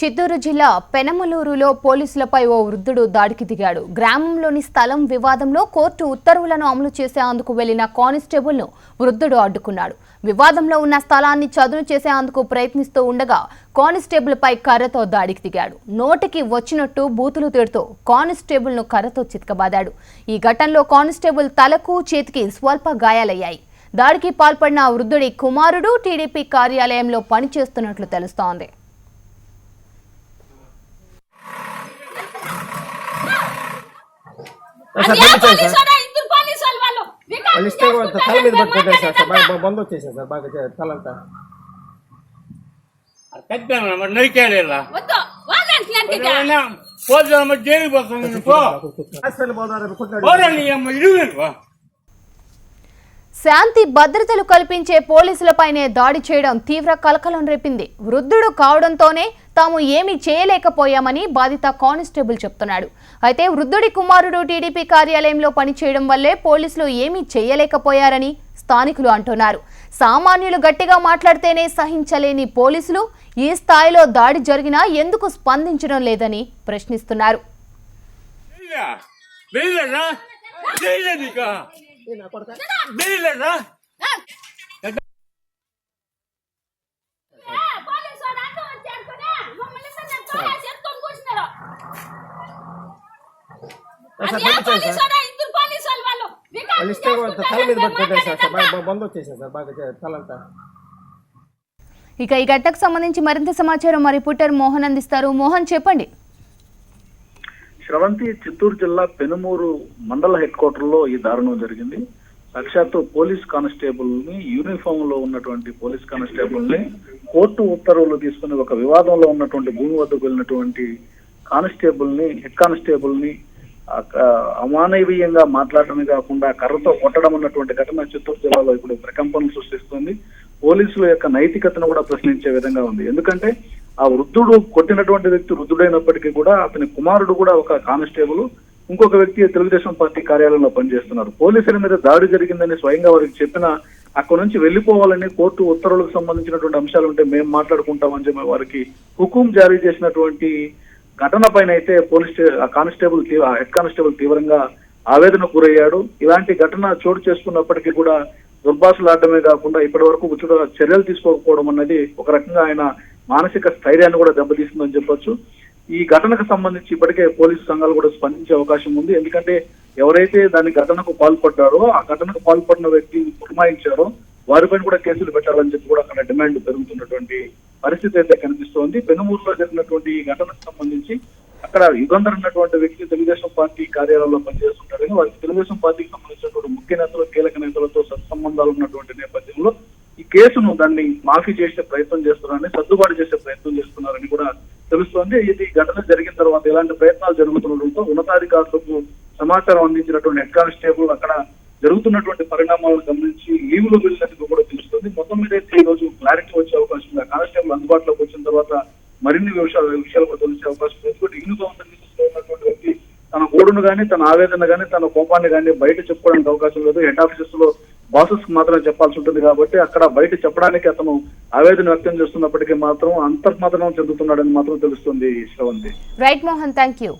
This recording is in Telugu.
చిత్తూరు జిల్లా పెనమలూరులో పోలీసులపై ఓ వృద్ధుడు దాడికి దిగాడు. గ్రామంలోని స్థలం వివాదంలో కోర్టు ఉత్తర్వులను అమలు చేసేందుకు వెళ్ళిన కానిస్టేబుల్ను వృద్ధుడు అడ్డుకున్నాడు. వివాదంలో ఉన్న స్థలాన్ని చదును చేసేందుకు ప్రయత్నిస్తూ ఉండగా కానిస్టేబుల్పై కర్రతో దాడికి దిగాడు. నోటికి వచ్చినట్టు బూతులు తిడుతూ కానిస్టేబుల్ను కర్రతో చితకబాదాడు. ఈ ఘటనలో కానిస్టేబుల్ తలకు చేతికి స్వల్ప గాయాలయ్యాయి. దాడికి పాల్పడిన వృద్ధుడి కుమారుడు టీడీపీ కార్యాలయంలో పనిచేస్తున్నట్లు తెలుస్తోంది సార్ అది ఏ పంపించాను పోలీసు సార్ వాడా? ఇద్దరు పోలీసు వాళ్ళు. ఇస్తే తల మీద పట్టుకుంటారు సార్ బాగా బంద్ వచ్చేసింది సార్ బాగా తలంతా. అంటున్నారు కదా. పోతున్నా జైలుకి పోతాను పో. హాస్పిటల్ పోదారు కొట్టాడు పోరా నీ అమ్మ ఇడుగు శాంతి భద్రతలు కల్పించే పోలీసులపైనే దాడి చేయడం తీవ్ర కలకలం రేపింది. వృద్ధుడు కావడంతోనే తాము ఏమీ చేయలేకపోయామని బాధిత కానిస్టేబుల్ చెప్తున్నాడు. అయితే వృద్ధుడి కుమారుడు టీడీపీ కార్యాలయంలో పనిచేయడం వల్లే పోలీసులు ఏమీ చేయలేకపోయారని స్థానికులు అంటున్నారు. సామాన్యులు గట్టిగా మాట్లాడితేనే సహించలేని పోలీసులు ఈ స్థాయిలో దాడి జరిగినా ఎందుకు స్పందించడం లేదని ప్రశ్నిస్తున్నారు. తల మీద పట్టుకుంటారు సార్ బంద్ సార్ బాగా తలంతా. ఇక ఈ ఘటనకు సంబంధించి మరింత సమాచారం మా రిపోర్టర్ మోహన్ అందిస్తారు. మోహన్ చెప్పండి. శ్రవంతి చిత్తూరు జిల్లా పెనుమూరు మండల హెడ్ క్వార్టర్లో ఈ దారుణం జరిగింది. సాక్షాత్తు పోలీస్ కానిస్టేబుల్ని యూనిఫామ్లో ఉన్నటువంటి పోలీస్ కానిస్టేబుల్ని కోర్టు ఉత్తర్వులు తీసుకుని ఒక వివాదంలో ఉన్నటువంటి భూమి వద్దకు వెళ్ళినటువంటి కానిస్టేబుల్ని హెడ్ కానిస్టేబుల్ని అమానవీయంగా మాట్లాడటమే కాకుండా కర్రతో కొట్టడం అన్నటువంటి ఘటన చిత్తూరు జిల్లాలో ఇప్పుడు ప్రకంపనలు సృష్టిస్తుంది. పోలీసుల యొక్క నైతికతను కూడా ప్రశ్నించే విధంగా ఉంది. ఎందుకంటే ఆ వృద్ధుడు కొట్టినటువంటి వ్యక్తి వృద్ధుడైనప్పటికీ కూడా అతని కుమారుడు కూడా ఒక కానిస్టేబుల్ ఇంకొక వ్యక్తి తెలుగుదేశం పార్టీ కార్యాలయంలో పనిచేస్తున్నారు. పోలీసుల మీద దాడి జరిగిందని స్వయంగా వారికి చెప్పిన అక్కడ నుంచి వెళ్ళిపోవాలని కోర్టు ఉత్తర్వులకు సంబంధించినటువంటి అంశాలు ఉంటే మేము మాట్లాడుకుంటామని చెప్పి వారికి హుకుం జారీ చేసినటువంటి ఘటన పైన అయితే పోలీస్ ఆ కానిస్టేబుల్ ఆ హెడ్ కానిస్టేబుల్ తీవ్రంగా ఆవేదన గురయ్యాడు. ఇలాంటి ఘటన చోటు చేసుకున్నప్పటికీ కూడా దుర్భాషలాడమే కాకుండా ఇప్పటి వరకు ఉచిత చర్యలు తీసుకోకపోవడం అన్నది ఒక రకంగా ఆయన మానసిక స్థైర్యాన్ని కూడా దెబ్బతీస్తుందని చెప్పొచ్చు. ఈ ఘటనకు సంబంధించి ఇప్పటికే పోలీసు సంఘాలు కూడా స్పందించే అవకాశం ఉంది. ఎందుకంటే ఎవరైతే దాని ఘటనకు పాల్పడ్డారో ఆ ఘటనకు పాల్పడిన వ్యక్తిని పురమాయించారో వారిపైన కూడా కేసులు పెట్టాలని చెప్పి కూడా అక్కడ డిమాండ్ పెరుగుతున్నటువంటి పరిస్థితి అయితే కనిపిస్తోంది. పెనుమూరులో జరిగినటువంటి ఈ ఘటనకు సంబంధించి అక్కడ యుగంధర్ అన్నటువంటి వ్యక్తి తెలుగుదేశం పార్టీ కార్యాలయంలో పనిచేస్తుంటారని వారికి తెలుగుదేశం పార్టీకి సంబంధించినటువంటి ముఖ్య నేతలు కీలక నేతలతో సత్సంబంధాలు ఉన్నటువంటి కేసును దాన్ని మాఫీ చేసే ప్రయత్నం చేస్తున్నారని సర్దుబాటు చేసే ప్రయత్నం చేస్తున్నారని కూడా తెలుస్తోంది. ఇది ఘటన జరిగిన తర్వాత ఇలాంటి ప్రయత్నాలు జరుగుతుండటంతో ఉన్నతాధికారులకు సమాచారం అందించినటువంటి హెడ్ కానిస్టేబుల్ అక్కడ జరుగుతున్నటువంటి పరిణామాలను గమనించి లీవ్లో వెళ్ళినట్టు కూడా తెలుస్తుంది. మొత్తం మీద అయితే ఈ రోజు క్లారిటీ వచ్చే అవకాశం ఉంది. కానిస్టేబుల్ అందుబాటులోకి వచ్చిన తర్వాత మరిన్ని విషయాలు విషయాలు కూడా తెలిసే అవకాశం ఉంది. ఎందుకంటే యూనిఫామ్ ధరించి ఉన్నటువంటి వ్యక్తి తన గోడును తన ఆవేదన కానీ తన కోపాన్ని కానీ బయట చెప్పుకోవడానికి అవకాశం లేదు. హెడ్ ఆఫీసెస్లో బాసెస్ మాత్రమే చెప్పాల్సి ఉంటుంది కాబట్టి అక్కడ బయట చెప్పడానికి అతను ఆవేదన వ్యక్తం చేస్తున్నప్పటికీ మాత్రం అంతర్మాత్రం చెందుతున్నాడని మాత్రం తెలుస్తుంది Sravanthi right Mohan thank you